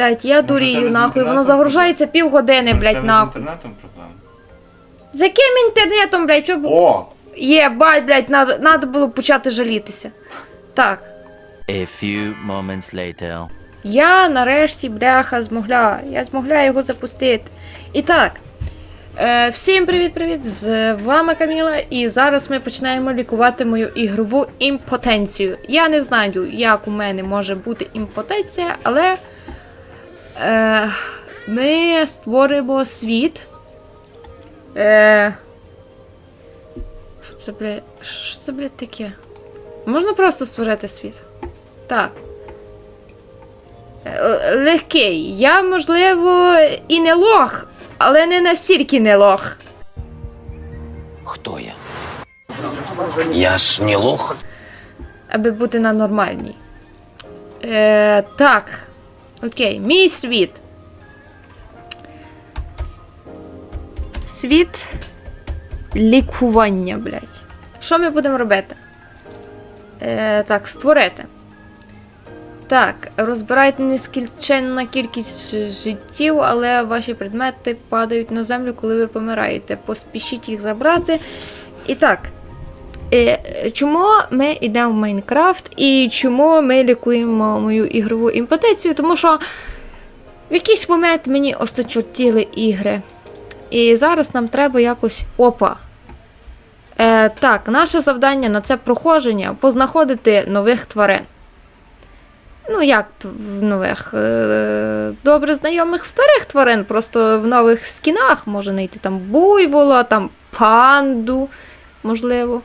блядь, я дурію, нахуй. Воно загружається півгодини, блядь, тебе з інтернетом проблема? З яким інтернетом, блядь? Що... бу- О! Є, бать, блядь, надо, надо було почати жалітися. Так. A few moments later. Я нарешті, бляха, змогла. Я змогла його запустити. І так. Е, всім привіт-привіт! З вами Каміла, і зараз ми починаємо лікувати мою ігрову імпотенцію. Я не знаю, як у мене може бути імпотенція, але е, ми створимо світ. Е, що це, блядь, що це, блядь, таке? Можна просто створити світ? Так. Е, легкий. Я, можливо, і не лох, але не настільки не лох. Хто я? Я ж не лох. аби бути на нормальній. Е, так. Окей, мій світ. Світ лікування, блядь. Що ми будемо робити? Е, так, створити. Так, розбирайте нескінченна кількість життів, але ваші предмети падають на землю, коли ви помираєте. Поспішіть їх забрати. І так. Е, чому ми йдемо в Майнкрафт і чому ми лікуємо мою ігрову імпотенцію? Тому що в якийсь момент мені осточортіли ігри. І зараз нам треба якось. Опа. Е, так, наше завдання на це проходження познаходити нових тварин. Ну, як в нових? Е, добре знайомих старих тварин, просто в нових скінах може знайти там буйвола, там панду, можливо.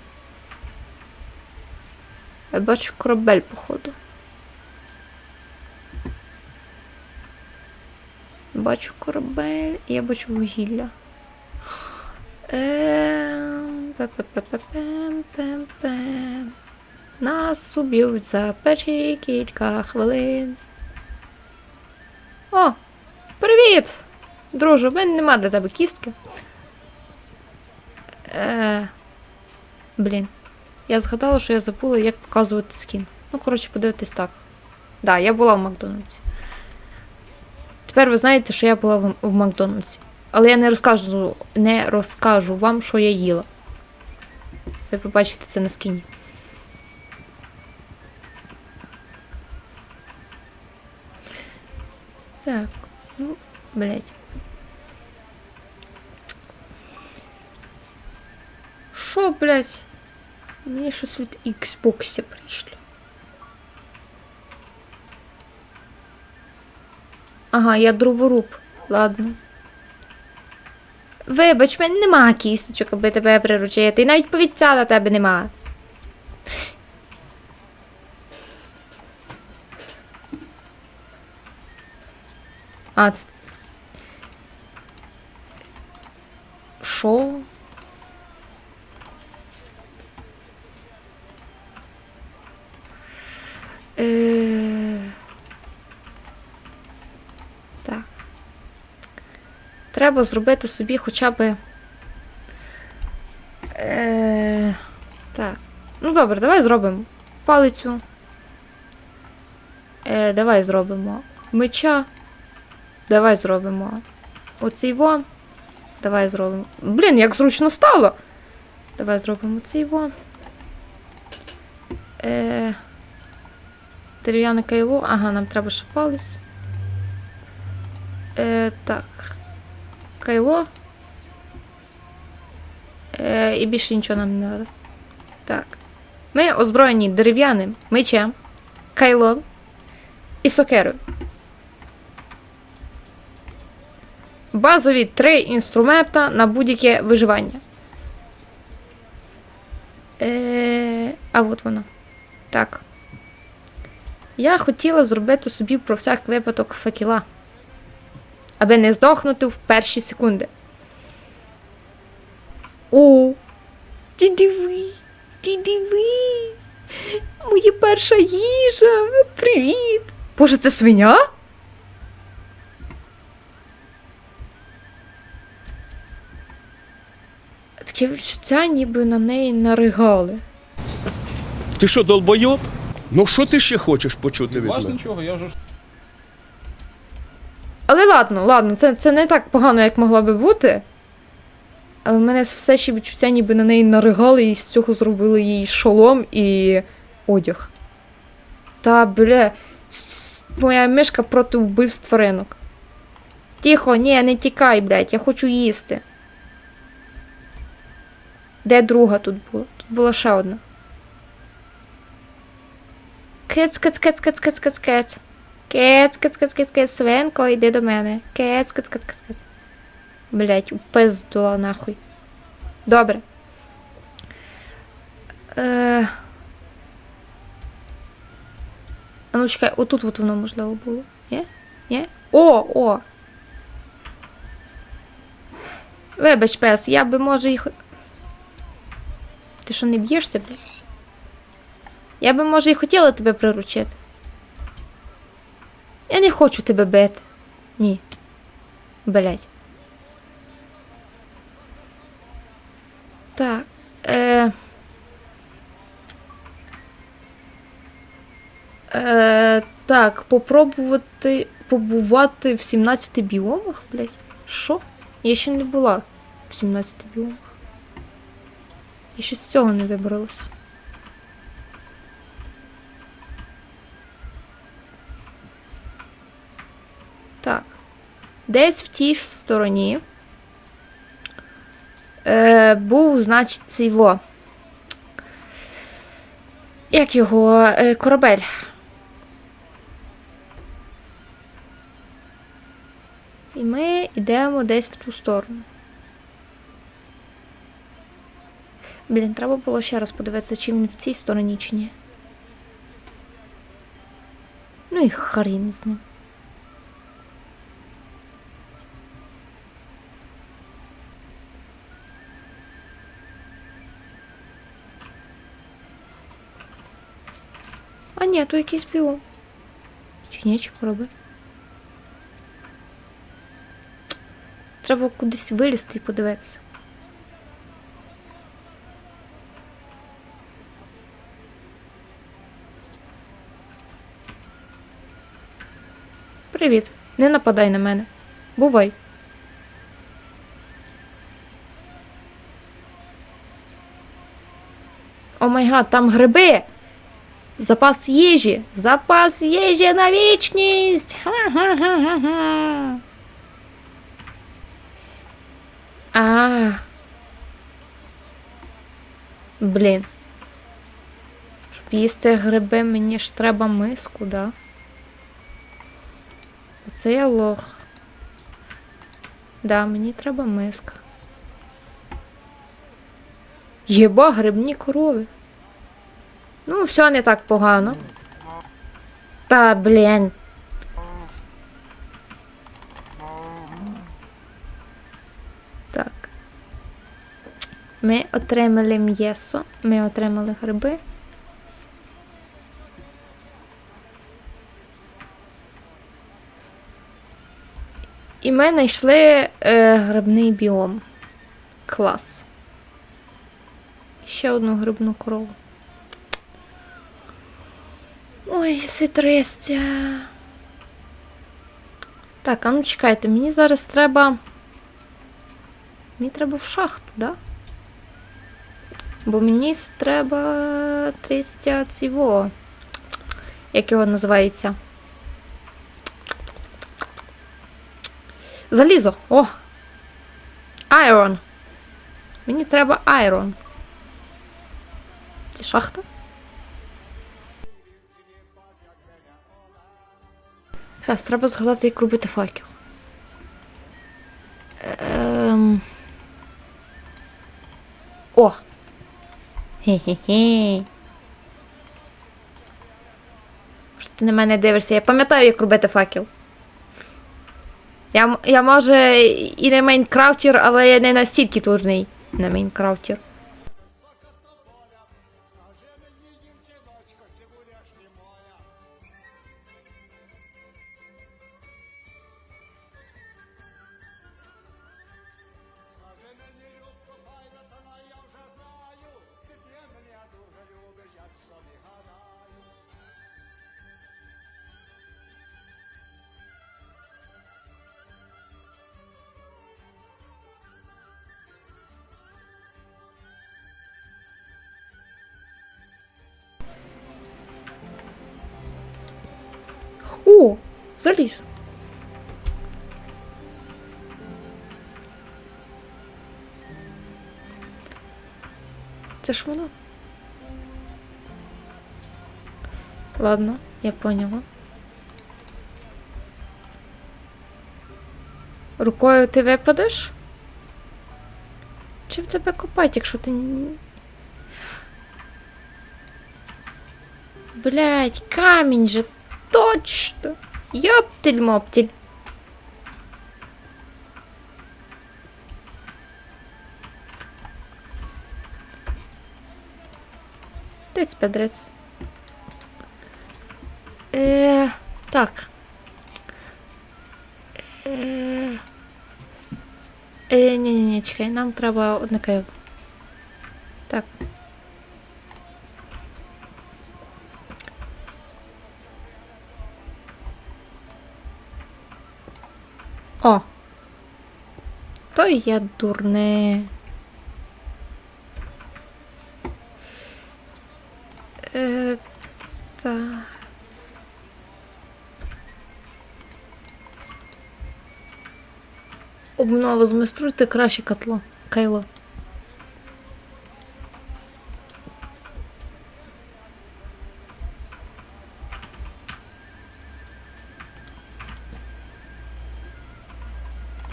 Я бачу корабель, походу. Бачу корабель і я бачу вугілля. Пе-пе-пе-пе-пем-пем-пем. Нас уб'ють за перші кілька хвилин. О! Привіт! Друже, в мене нема для тебе кістки. Е, блін. Я згадала, що я забула, як показувати скін. Ну, коротше, подивитись так. Да, я була в Макдональдсі. Тепер ви знаєте, що я була в, в Макдональдсі. Але я не розкажу, не розкажу вам, що я їла. Ви побачите це на скіні. Так, ну, блять. Що, блять? Мені щось від Xbox прийшло. Ага, я дроворуб. Ладно. Вибач, в мене нема кісточок, аби тебе приручити. І навіть повідця на тебе нема. А, ц- ц- Що? Е... Так. Треба зробити собі хоча б. Е... Так. Ну добре, давай зробимо палицю. Е, давай зробимо меча. Давай зробимо оцей во. Давай зробимо. Блін, як зручно стало. Давай зробимо цей во. Е... Дерев'яне кайло. Ага, нам треба ще палець. Е, так. Кайло. Е, і більше нічого нам не треба. Так. Ми озброєні дерев'яним мечем, кайлом і сокерою. Базові три інструмента на будь-яке виживання. Е, а от воно. Так. Я хотіла зробити собі про всяк випадок факела. Аби не здохнути в перші секунди. О! Ти диви! Ти диви! Моя перша їжа! Привіт! Боже, це свиня? Таке відчуття, ніби на неї наригали. Ти що, долбойоб? Ну що ти ще хочеш почути від мене? нічого, я вже Але ладно, ладно, це, це не так погано, як могло би бути. Але в мене все ще відчуття, ніби на неї наригали і з цього зробили їй шолом і одяг. Та, бля, ц- моя мишка проти вбивств тваринок. Тихо, ні, не тікай, блядь, я хочу їсти. Де друга тут була? Тут була ще одна. Кец, кец, кец, кец, кец, кец, кец. Кец, кец, кец, кец, кец, свинко, йди до мене. Кец, кец, кец, кец, кец. Блять, упиздула нахуй. Добре. Е... А ну чекай, отут от воно можливо було. Є? Є? О, о! Вибач, пес, я би може їх. Ти що не б'єшся, блядь? Я би, може, і хотіла тебе приручити. Я не хочу тебе бити. Ні. Блять. Так. Е... Е... Так, попробувати побувати в 17 біомах, блять. Що? Я ще не була в 17 біомах. Я ще з цього не вибралась. Так. Десь в тій ж стороні е, був, значить, цей во. Як його е, корабель. І ми йдемо десь в ту сторону. Блін, треба було ще раз подивитися, чи він в цій стороні, чи ні. Ну і хрін з ним. А ні, то якийсь біом. Чи ні, чи корабель? Треба кудись вилізти і подивитися. Привіт. Не нападай на мене. Бувай. О май гад, там гриби. Запас їжі. Запас їжі на вічність. Ха-ха-ха-ха-ха. А. Блін. Щоб їсти гриби, мені ж треба миску, да? Оце я лох. Да, мені треба миска. Єба, грибні корови. Ну, все не так погано. Та, блін. Так. Ми отримали м'єсо, ми отримали гриби. І ми знайшли е, грибний біом. Клас. Ще одну грибну корову. Ой, ситрестя. Так, а ну чекайте, мені зараз треба. Мені треба в шахту, да? Бо мені треба 30 цього. Як його називається? Залізо. О! Айрон. Мені треба айрон. Це шахта? Зараз, треба згадати, як робити факел. Ем... О! Хе-хе-хе. Що ти на мене дивишся? Я пам'ятаю, як робити факел. Я, я може і не Майнкрафтер, але я не настільки турний на Майнкрафтер. О, заліз. Це ж воно. Ладно, я поняла. Рукою ти випадеш? Чим тебе копать, якщо ти. Блять, камінь же точно. Йоптель моптель. Десь подрез. Е, так. Е, е, ні, ні, ні, чекай, нам треба одне киво. То я дурне. Е, так. Обнова змайструйте краще котло. Кайло.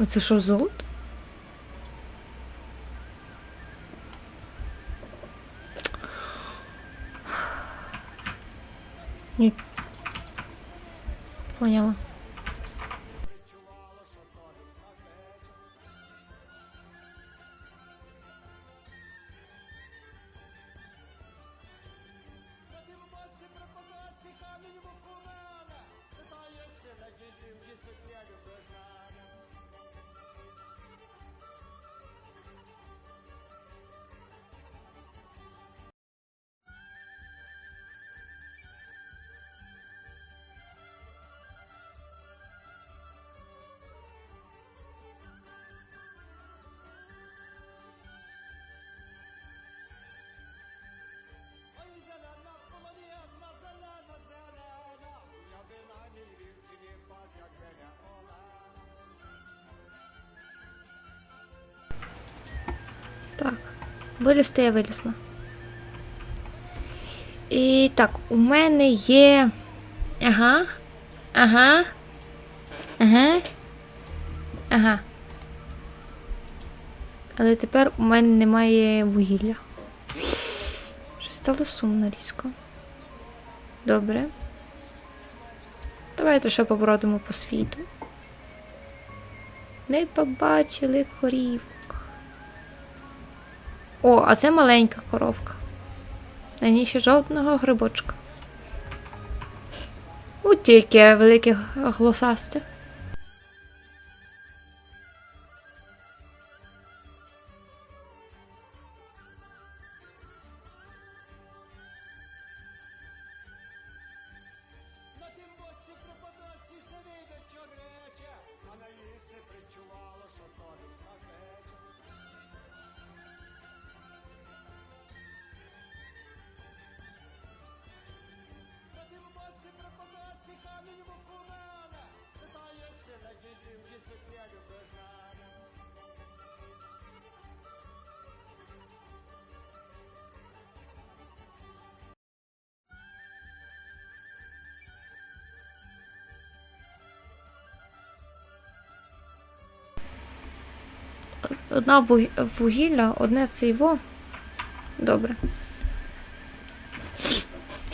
Оце що золото? Так. Вилізти я вилізла. І так, у мене є. Ага. Ага. Ага. Ага. Але тепер у мене немає вугілля. Вже стало сумно різко. Добре. Давайте ще побродимо по світу. Ми побачили корівок. О, а це маленька коровка. На ній ще жодного грибочка. У тільки велике глосасте. Одна вугілля, одне це його. Добре.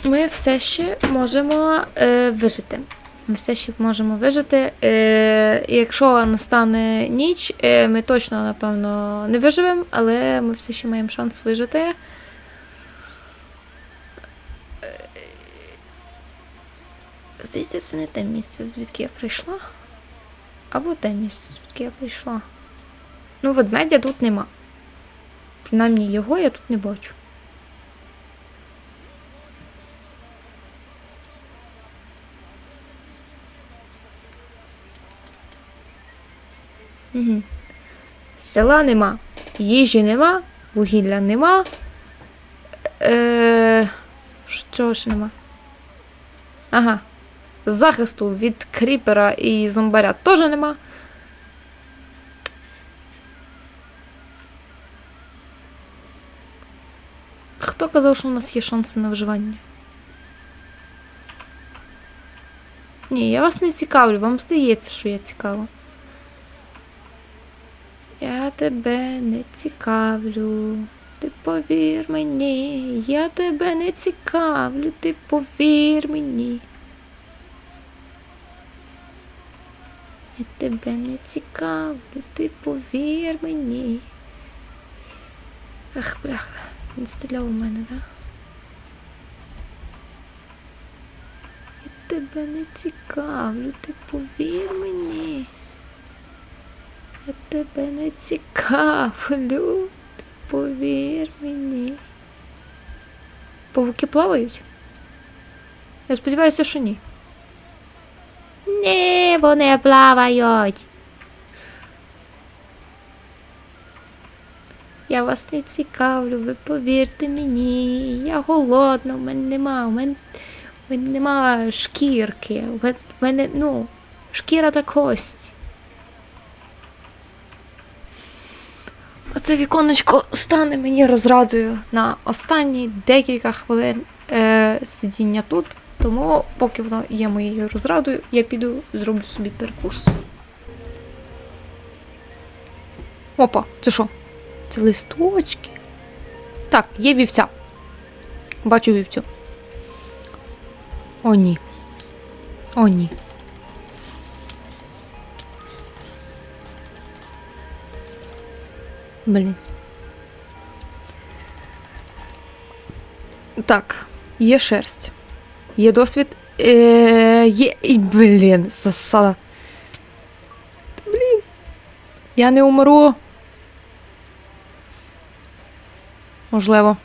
Ми все ще можемо е, вижити. Ми все ще можемо вижити. Е, якщо настане ніч, е, ми точно, напевно, не виживемо, але ми все ще маємо шанс вижити. Е, Здається, це не те місце, звідки я прийшла. Або те місце, звідки я прийшла. Ну, ведмедя тут нема. Принаймні його я тут не бачу. Угу. Села нема, їжі нема, вугілля нема. Е, що ще нема? Ага. Захисту від кріпера і зомбаря теж нема. Хто казав, що у нас є шанси на виживання? Ні, я вас не цікавлю, вам здається, що я цікава. Я тебе не цікавлю. Ти повір мені, я тебе не цікавлю, ти повір мені. Я тебе не цікавлю, ти повір мені. Ах, бляха, він стріляв у мене, так? Да? Я тебе не цікавлю, ти повір мені. Я тебе не цікавлю, ти повір мені. Павуки плавають? Я сподіваюся, що ні. Ні, вони плавають. Я вас не цікавлю, ви повірте мені. Я голодна, в мене нема, у мене, у мене нема шкірки. Мене, мене, ну, шкіра та кость. Оце віконечко стане мені розрадою на останні декілька хвилин е, сидіння тут. Тому, поки воно є моєю розрадою, я піду зроблю собі перекус. Опа, це що? Це листочки. Так, є вівця. Бачу вівцю. О, ні. О, ні. Блін. Так, є шерсть. Є досвід. Е, є. Блін, засала. Та, Блін. Я не умру. Можливо.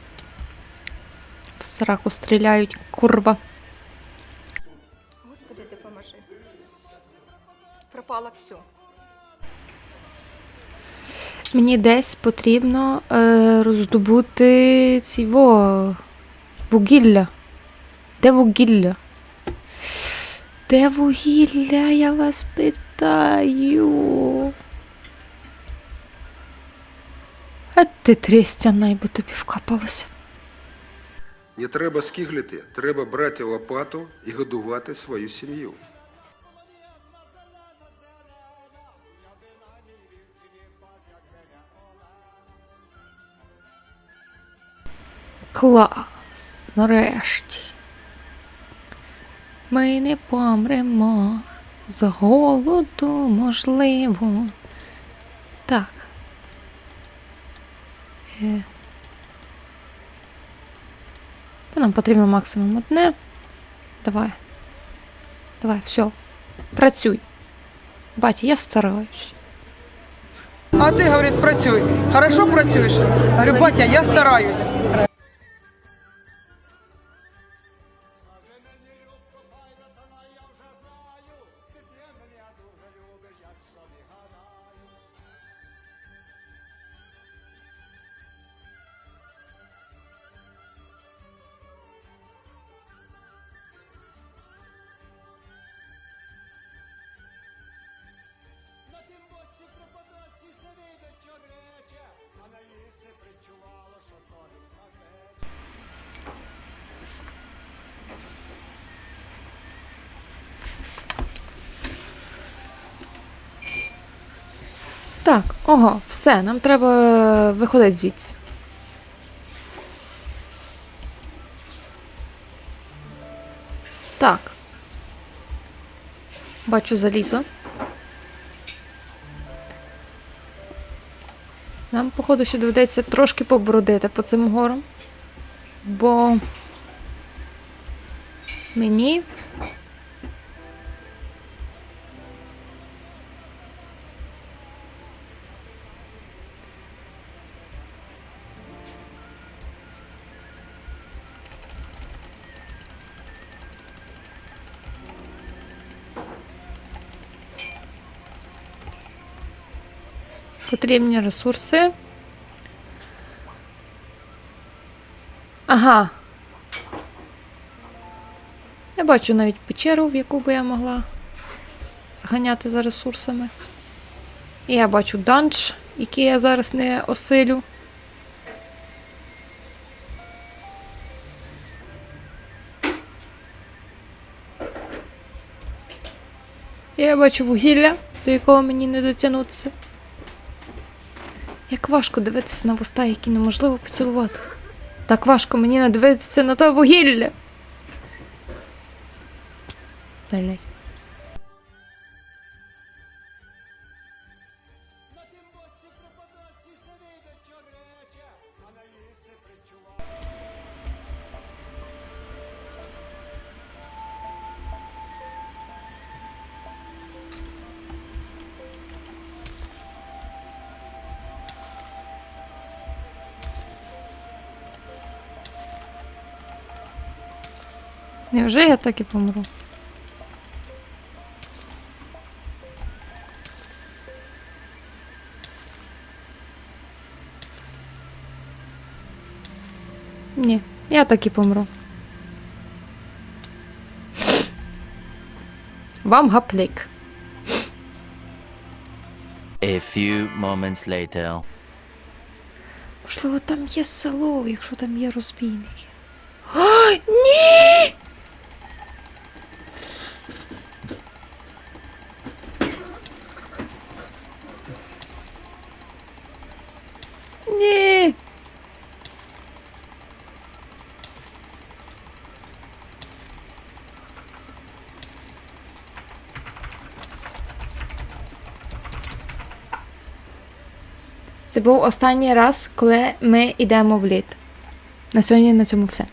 В сраку стріляють, курва. Господи, допоможи. Пропало все. Мені десь потрібно е, роздобути ці во, вугілля. Де вугілля? Де вугілля, я вас питаю. А ти трістяна, бо тобі вкапалося. Не треба скиглити, треба брати лопату і годувати свою сім'ю. Клас, нарешті. Ми не помремо з голоду, можливо. Так. Е. Нам потрібно максимум одне. Давай. Давай, все. Працюй. Батя, я стараюсь. А ти, говорить, працюй. Хорошо працюєш? Говорю, батя, я стараюсь. Так, ого, все, нам треба виходити звідси. Так. Бачу залізо. Нам, походу, ще доведеться трошки побродити по цим горам. Бо мені потрібні ресурси. Ага. Я бачу навіть печеру, в яку би я могла зганяти за ресурсами. І я бачу данж, який я зараз не осилю. Я бачу вугілля, до якого мені не дотягнутися. Як важко дивитися на вуста, які неможливо поцілувати. Так важко мені не дивитися на те вугілля. Блять. Невже я так і помру? Ні, я так і помру. Вам гаплик. A few moments later. Можливо, там є село, якщо там є розбійники. О, ні! Ні! Це був останній раз, коли ми йдемо в лід. На сьогодні на цьому все.